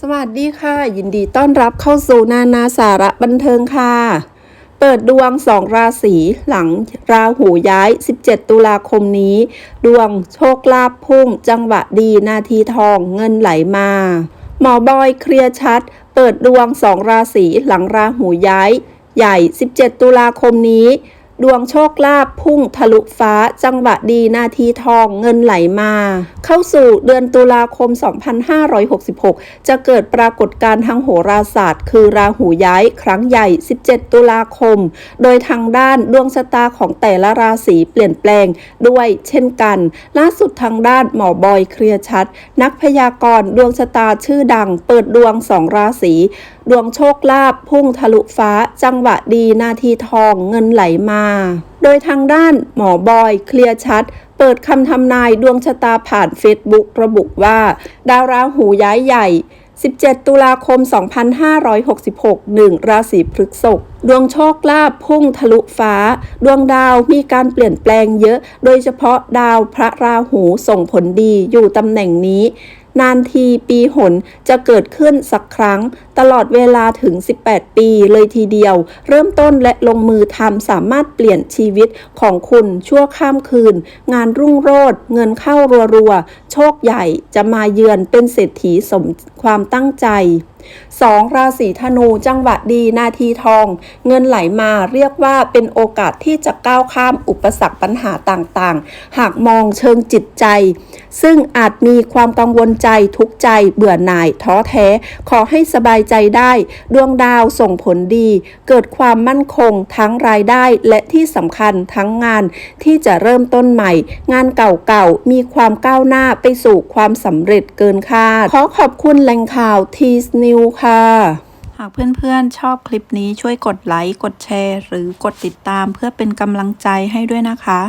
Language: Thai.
สวัสดีค่ะ ยินดีต้อนรับเข้าสู่นานาสาระบันเทิงค่ะ เปิดดวงสองราศีหลังราหูย้าย 17 ตุลาคมนี้ ดวงโชคลาภพุ่ง จังหวะดีนาทีทองเงินไหลมา หมอบอยเคลียร์ชัด เปิดดวงสองราศีหลังราหูย้าย ใหญ่ 17 ตุลาคมนี้ ดวงโชคลาภพุ่งทะลุฟ้าจังหวะดีนาทีทองเงินไหลมา เข้าสู่เดือนตุลาคม 2566 จะเกิดปรากฏการณ์ทางโหราศาสตร์ คือราหูย้ายครั้งใหญ่ 17 ตุลาคม โดยทางด้านดวงชะตาของแต่ละราศีเปลี่ยนแปลงด้วยเช่นกัน ล่าสุดทางด้านหมอบอยเคลียร์ชัด นักพยากรณ์ดวงชะตาชื่อดัง เปิดดวงสองราศีดวงโชคลาภพุ่งทะลุฟ้า จังหวะดีนาทีทองเงินไหลมาโดยทางด้านหมอบอยเคลียร์ชัด เปิดคำทำนายดวงชะตาผ่านเฟซบุ๊กระบุว่า ดาวราหูย้ายใหญ่ 17 ตุลาคม 2566 1 ราศีพฤษภดวงโชคลาภพุ่งทะลุฟ้า ดวงดาวมีการเปลี่ยนแปลงเยอะ โดยเฉพาะดาวพระราหูส่งผลดีอยู่ตำแหน่งนี้ นานทีปีหนจะเกิดขึ้นสักครั้ง ตลอดเวลาถึง 18 ปีเลยทีเดียว เริ่มต้นและลงมือทำสามารถเปลี่ยนชีวิตของคุณชั่วข้ามคืน งานรุ่งโรจน์เงินเข้ารัวๆ โชคใหญ่จะมาเยือนเป็นเศรษฐีสมความตั้งใจ 2. ราศีธนูจังหวะดีนาทีทอง เงินไหลมาเรียกว่าเป็นโอกาสที่จะก้าวข้ามอุปสรรคปัญหาต่างๆ หากมองเชิงจิตใจ ซึ่งอาจมีความกังวลใจทุกใจเบื่อหน่ายท้อแท้ ขอให้สบายใจได้ ดวงดาวส่งผลดี เกิดความมั่นคงทั้งรายได้และที่สำคัญทั้งงานที่จะเริ่มต้นใหม่ งานเก่าๆ มีความก้าวหน้าไปสู่ความสำเร็จเกินคาด ขอขอบคุณแหล่งข่าวทีสนิววค่ะ หากเพื่อนๆชอบคลิปนี้ช่วยกดไลค์ กดแชร์ หรือกดติดตามเพื่อเป็นกำลังใจให้ด้วยนะคะ